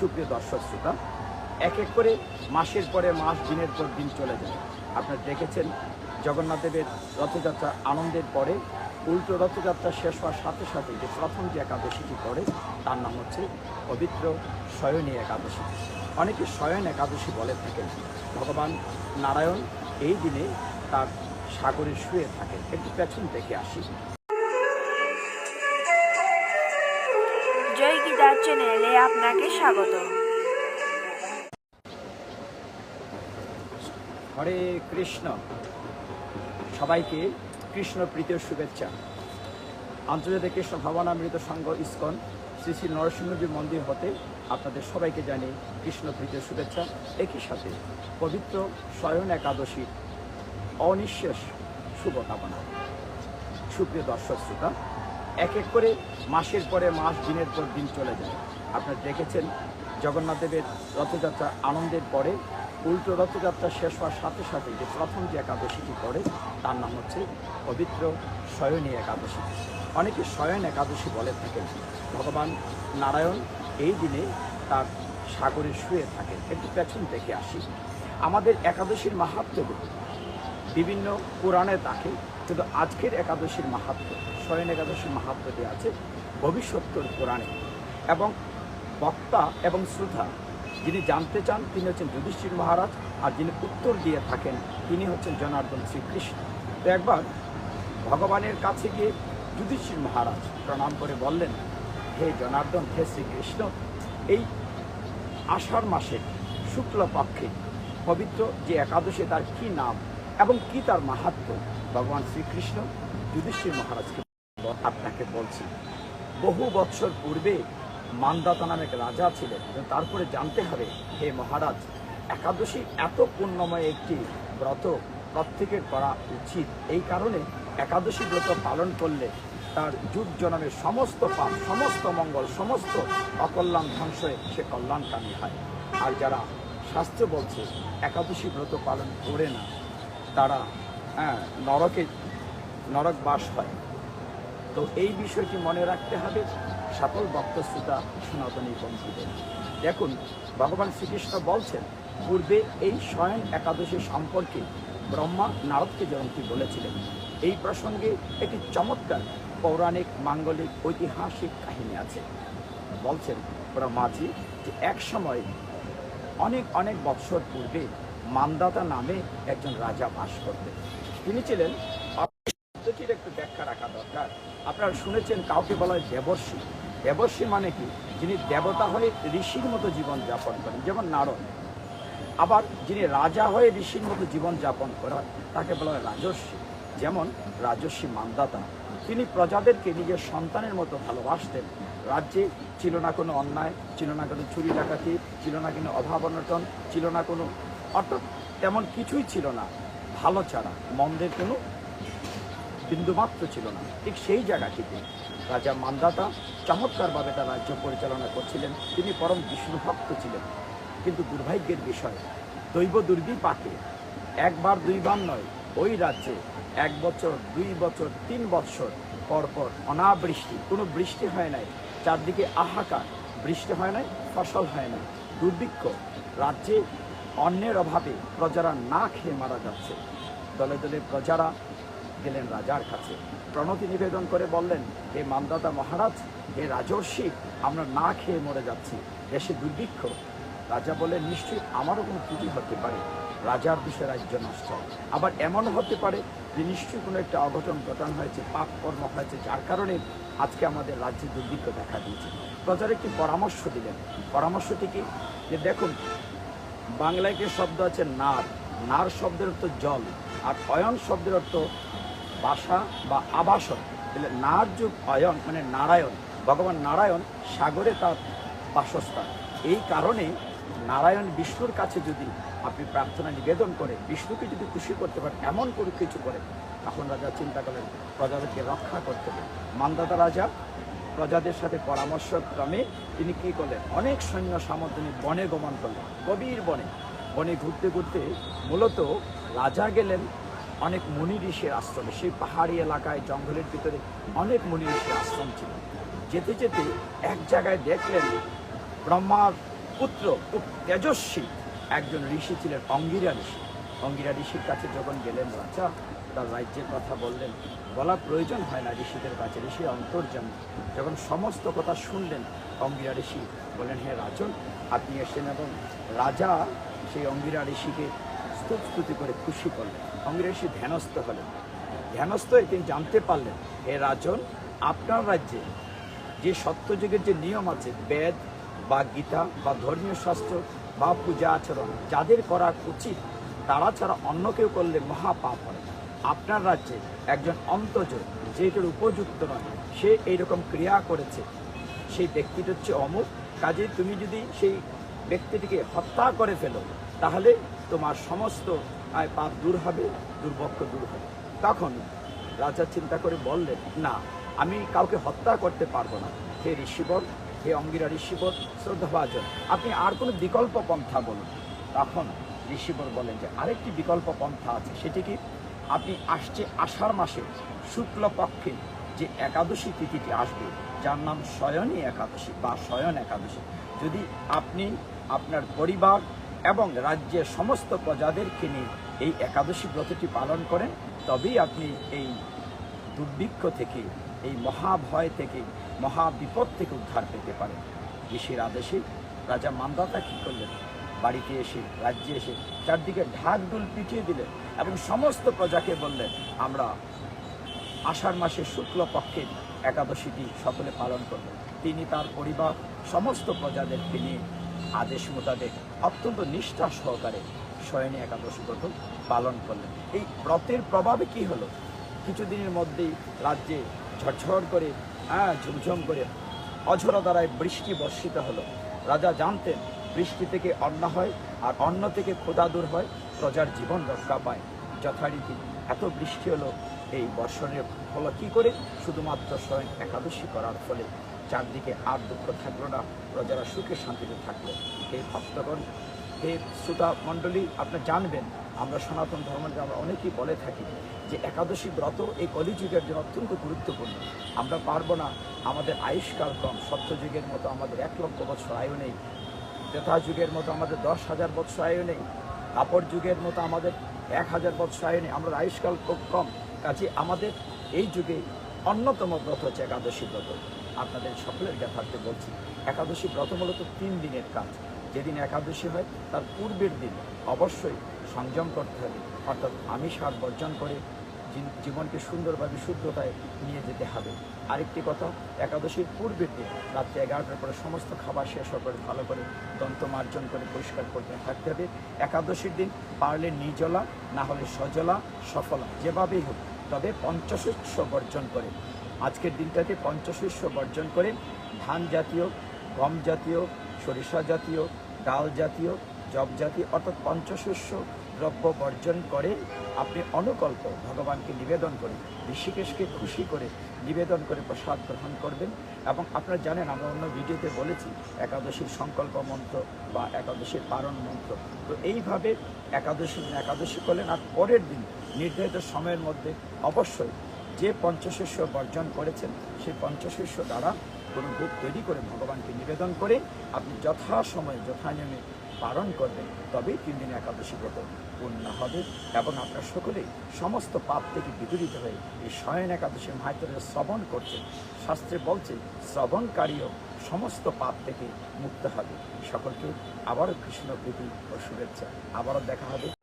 সুপ্রিয় দর্শক শ্রোতা, এক এক করে মাসের পরে মাস, দিনের পর দিন চলে যায়। আপনারা দেখেছেন জগন্নাথ দেবের রথযাত্রা আনন্দের পরে উল্টো রথযাত্রা শেষ হওয়ার সাথে সাথে যে প্রথম যে একাদশীটি পড়ে, তার নাম হচ্ছে পবিত্র শয়নী একাদশী। অনেকে শয়ন একাদশী বলে থাকেন। ভগবান নারায়ণ এই দিনে তার সাগরে শুয়ে থাকেন। একটু পেছন দেখে আসি। চ্যানেলে আপনাকে স্বাগত। হরে কৃষ্ণ। সবাইকে কৃষ্ণ প্রীতির শুভেচ্ছা। আন্তর্জাতিক কৃষ্ণ ভাবনামৃত সংঘ ইস্কন শ্রী শ্রী নরসিংহজি মন্দির হতে আপনাদের সবাইকে জানি কৃষ্ণ প্রীতির শুভেচ্ছা। একই সাথে পবিত্র স্বয়ন একাদশী অনিঃশেষ শুভকামনা সুপ্রিয় দর্শক শ্রোতা এক এক করে মাসের পরে মাস, দিনের পর দিন চলে যায়। আপনারা দেখেছেন জগন্নাথ দেবের রথযাত্রা আনন্দের পরে উল্টো রথযাত্রা শেষ হওয়ার সাথে সাথে যে প্রথম যে একাদশীটি পড়ে, তার নাম হচ্ছে পবিত্র শয়নী একাদশী। অনেকে শয়ন একাদশী বলে থাকেন। ভগবান নারায়ণ এই দিনে তার সাগরে শুয়ে থাকে একটু পেছন দেখে আসি। আমাদের একাদশীর মাহাত্ম্যগুলো বিভিন্ন পুরাণে থাকে। কিন্তু আজকের একাদশীর মাহাত্ম স্বয়ন একাদশীর মাহাত্মটি আছে, ভবিষ্যত্তর পুরাণে। এবং বক্তা এবং শ্রোতা যিনি জানতে চান, তিনি হচ্ছেন যুধিষ্ঠির মহারাজ, আর যিনি উত্তর দিয়ে থাকেন, তিনি হচ্ছেন জনার্দন শ্রীকৃষ্ণ। তো একবার ভগবানের কাছে গিয়ে যুধিষ্ঠির মহারাজ প্রণাম করে বললেন, হে জনার্দন, হে শ্রীকৃষ্ণ, এই আষাঢ় মাসের শুক্লপক্ষে পবিত্র যে একাদশী, তার কি নাম এবং কি তার মাহাত্ম? ভগবান শ্রীকৃষ্ণ যুধিষ্ঠির মহারাজকে আপনাকে বলছি বহু বৎসর পূর্বে মান্দাতা নামে এক রাজা ছিলেন, এবং তারপরে জানতে হবে, হে মহারাজ, একাদশী এত পুণ্যময় একটি ব্রত প্রত্যেকের করা উচিত। এই কারণে একাদশী ব্রত পালন করলে তার যুগ জনমের সমস্ত পাপ, সমস্ত মঙ্গল, সমস্ত অকল্যাণ ধ্বংস হয়ে সে কল্যাণকামী হয়। আর যারা শাস্ত্র বলছে, একাদশী ব্রত পালন করে না, তারা হ্যাঁ নরকে নরক বাস হয় তো এই বিষয়টি মনে রাখতে হবে, সকল ভক্তশ্রোতা সনাতনী বন্ধুদের দেখুন, ভগবান শ্রীকৃষ্ণ বলছেন, পূর্বে এই স্বয়ং একাদশী সম্পর্কে ব্রহ্মা নারদকে জয়ন্তী বলেছিলেন। এই প্রসঙ্গে একটি চমৎকার পৌরাণিক মাঙ্গলিক ঐতিহাসিক কাহিনী আছে। বলছেন ব্রহ্মাজি যে এক সময় অনেক অনেক বৎসর পূর্বে মান্দাতা নামে একজন রাজা বাস করতেন। তিনি ছিলেন শব্দটির একটু ব্যাখ্যা রাখা দরকার। আপনারা শুনেছেন, কাউকে বলা হয় দেবর্ষী। দেবর্ষী মানে কি? যিনি দেবতা হয়ে ঋষির মতো জীবন যাপন করেন, যেমন নারদ। আবার যিনি রাজা হয়ে ঋষির মতো জীবন যাপন করান তাকে বলা হয় রাজস্বী যেমন রাজস্বী মান্দাতা। তিনি প্রজাদেরকে নিজের সন্তানের মতো ভালোবাসতেন। রাজ্যে ছিল না কোনো অন্যায়, ছিল না কোনো চুরি ডাকাতি, ছিল না কোনো অভাব অনটন, ছিল না কোনো অর্থাৎ তেমন কিছুই ছিল না। ভালো ছাড়া, মন্দের কোনো বিন্দুমাত্র ছিল না। ঠিক সেই জায়গাটিতে রাজা মান্দাতা চমৎকারভাবে তার রাজ্য পরিচালনা করছিলেন। তিনি পরম বিষ্ণুভক্ত ছিলেন। কিন্তু দুর্ভাগ্যের বিষয়, দৈব দুর্বিপাকে একবার দুইবার নয়, ওই রাজ্যে এক বছর, দুই বছর, তিন বছর পর পর অনাবৃষ্টি, কোনো বৃষ্টি হয় নাই। চারদিকে আহাকার, বৃষ্টি হয় নাই, ফসল হয় না দুর্ভিক্ষ রাজ্যে অন্যের অভাবে প্রজারা না খেয়ে মারা যাচ্ছে। দলে দলে প্রজারা গেলেন রাজার কাছে। প্রণতি নিবেদন করে বললেন, হে মানদাতা মহারাজ, হে রাজর্ষি, আমরা না খেয়ে মরে যাচ্ছি। দেশে দুর্ভিক্ষ। রাজা বলে নিশ্চয়ই আমারও কোনো ত্রুটি হতে পারে। রাজার বিষয়ে রাজ্য নষ্ট আবার এমন হতে পারে যে নিশ্চয়ই কোনো একটা অঘটন ঘটন হয়েছে, পাপ কর্ম হয়েছে, যার কারণে আজকে আমাদের রাজ্যে দুর্ভিক্ষ দেখা দিয়েছে। প্রজার একটি পরামর্শ দিলেন। পরামর্শটি কি? যে দেখুন বাংলায় একটি শব্দ আছে নার? নার শব্দের অর্থ জল, আর অয়ন শব্দের অর্থ বাসা বা আবাসন। তাহলে নার যুগ অয়ন মানে নারায়ণ। ভগবান নারায়ণ সাগরে তার বাসস্থান। এই কারণে নারায়ণ বিষ্ণুর কাছে যদি আপনি প্রার্থনা নিবেদন করে, বিষ্ণুকে যদি খুশি করতে পারেন, এমন করে কিছু করে, তখন রাজা চিন্তা করেন প্রজাদেরকে রক্ষা করতে হবে। মান্দাতা রাজা প্রজাদের সাথে পরামর্শক্রমে তিনি কি করলেন? অনেক সৈন্য সামর্থ্য নিয়ে বনে গমন করলেন, গভীর বনে। বনে ঘুরতে ঘুরতে মূলত রাজা গেলেন অনেক মুনি ঋষির আশ্রমে। সেই পাহাড়ি এলাকায়, জঙ্গলের ভিতরে অনেক মুনি ঋষির আশ্রম ছিল। যেতে যেতে এক জায়গায় দেখলেন ব্রহ্মার পুত্র, খুব তেজস্বী একজন ঋষি ছিলেন, অঙ্গিরা ঋষি। অঙ্গিরা ঋষির কাছে যখন গেলেন, রাজা তার রাজ্যের কথা বললেন বলা প্রয়োজন হয় না ঋষিদের কাছে ঋষি অন্তর্জামী যখন সমস্ত কথা শুনলেন অঙ্গিরা ঋষি, বললেন, হে রাজন, আপনি এসেছেন এবং রাজা সেই অঙ্গিরা ঋষিকে স্তব স্তুতি করে খুশি করলেন। অঙ্গিরা ঋষি ধ্যানস্থ হলেন। ধ্যানস্থ হয়ে তিনি জানতে পারলেন, হে রাজন, আপনার রাজ্যে যে সত্যযুগের যে নিয়ম আছে, বেদ বা গীতা বা ধর্মীয় শাস্ত্র বা পূজা আচরণ, যাদের করা উচিত, তারা ছাড়া অন্য কেউ করলে মহাপাপ হয় আপনার রাজ্যে একজন অন্তজ যে এটার উপযুক্ত নয়, সে এইরকম ক্রিয়া করেছে। সেই ব্যক্তিটা হচ্ছে অমুক। কাজে তুমি যদি সেই ব্যক্তিটিকে হত্যা করে ফেলো, তাহলে তোমার সমস্ত আয় পাপ দূর হবে দুর্ভক্ষ দূর হবে। তখন রাজা চিন্তা করে বললেন, না, আমি কাউকে হত্যা করতে পারব না। হে ঋষিবর, হে অঙ্গিরা ঋষিবর, শ্রদ্ধাভাজন, আপনি আর কোনো বিকল্প পন্থা বলুন। তখন ঋষিবর বলেন যে, আরেকটি বিকল্প পন্থা আছে, সেটি কি? আপনি আসছে আষাঢ় মাসে শুক্লপক্ষে যে একাদশী তিথিটি আসবে, যার নাম শয়নী একাদশী বা শয়ন একাদশী। যদি আপনি আপনার পরিবার এবং রাজ্যের সমস্ত প্রজাদেরকে নিয়ে এই একাদশী ব্রতটি পালন করেন, তবেই আপনি এই দুর্ভিক্ষ থেকে, এই মহাভয় থেকে, মহাবিপদ থেকে উদ্ধার পেতে পারেন। ঋষির আদেশে রাজা মান্দাতা কী করলেন? বাড়িতে এসে, রাজ্যে এসে চারদিকে ঢাক ডুল পিটিয়ে দিলেন। এবং সমস্ত প্রজাকে বললেন, আমরা আষাঢ় মাসের শুক্লপক্ষের একাদশীটি সকলে পালন করবেন তিনি তার পরিবার, সমস্ত প্রজাদের তিনি আদেশ মোতাবেক অত্যন্ত নিষ্ঠা সহকারে শয়নী একাদশী ব্রত পালন করলেন। এই ব্রতের প্রভাবে কি হলো? কিছুদিনের মধ্যেই রাজ্যে ঝরঝর করে হ্যাঁ ঝুমঝুম করে অঝরা দ্বারায় বৃষ্টি বর্ষিত হলো। রাজা জানতেন, বৃষ্টি থেকে অন্ন হয় আর অন্ন থেকে ক্ষুধা দূর হয়। প্রজার জীবন রক্ষা পায়। যথারীতি এত বৃষ্টি হলো, এই বর্ষণের ফল কী করে? শুধুমাত্র স্বয়ং একাদশী করার ফলে চারদিকে আর দুঃখ থাকল না, প্রজারা সুখে শান্তিতে থাকল। হে ভক্তগণ, হে শ্রোতা মণ্ডলী আপনারা জানবেন, আমরা সনাতন ধর্মের আমরা অনেকেই বলে থাকি যে একাদশী ব্রত এই কলিযুগের জন্য অত্যন্ত গুরুত্বপূর্ণ। আমরা পারব না, আমাদের আয়ুষ্কাল কম সত্যযুগের মতো আমাদের এক লক্ষ বছর আয়ু নেই যুগের মতো আমাদের দশ হাজার বৎসর আয়ু নেই। কাপড় যুগের মতো আমাদের এক হাজার বছর হয়নি আমরা আয়ুষ্কাল খুব কম। কাজে আমাদের এই যুগে অন্যতম ব্রত হচ্ছে একাদশী ব্রত। আপনাদের সকলের জ্ঞাতার্থে বলছি, একাদশী ব্রত মূলত তিন দিনের কাজ। যেদিন একাদশী হয়, তার পূর্বের দিন অবশ্যই সংযম করতে হবে। অর্থাৎ আমিষ হাত বর্জন করে জীবনকে সুন্দরভাবে শুদ্ধতায় নিয়ে যেতে হবে। আরেকটি কথা, একাদশীর পূর্বের দিন রাত্রি এগারোটার পরে সমস্ত খাবার শেষ পরে ভালো করে দন্ত মার্জন করে পরিষ্কার করতে থাকতে হবে। একাদশীর দিন পারলে নিজলা না হলে সজলা, সফলা, যেভাবেই হোক, তবে পঞ্চশস্য বর্জন করে। আজকের দিনটাতে পঞ্চশস্য বর্জন করে ধান জাতীয়, গম জাতীয়, সরিষা জাতীয়, ডাল জাতীয় জব জাতীয়, অর্থাৎ পঞ্চশস্য দ্রব্য বর্জন করে আপনি অনুকল্প ভগবানকে নিবেদন করে, ঋষিকেশকে খুশি করে নিবেদন করে প্রসাদ গ্রহণ করবেন। এবং আপনারা জানেন, আমরা অন্য ভিডিওতে বলেছি, একাদশীর সংকল্প মন্ত্র বা একাদশীর পারণ মন্ত্র। তো এইভাবে একাদশী একাদশী করলেন, আর পরের দিন নির্ধারিত সময়ের মধ্যে অবশ্যই যে পঞ্চশস্য বর্জন করেছেন, সেই পঞ্চশস্য দ্বারা কোনো ভোগ তৈরি করে ভগবানকে নিবেদন করে আপনি যথাসময়ে, যথানিয়মে পালন করবেন তবেই তিন দিন একাদশী ব্রত পূর্ণ হবে এবং আপনার সকলেই সমস্ত পাপ থেকে বিদরিত হয়ে এই শয়ন একাদশী মাহাতের শ্রবণ করছেন। শাস্ত্রে বলছে, শ্রবণকারীও সমস্ত পাপ থেকে মুক্ত হবে। সকলকে আবারও কৃষ্ণ প্রীতি ও শুভেচ্ছা। আবারও দেখা হবে।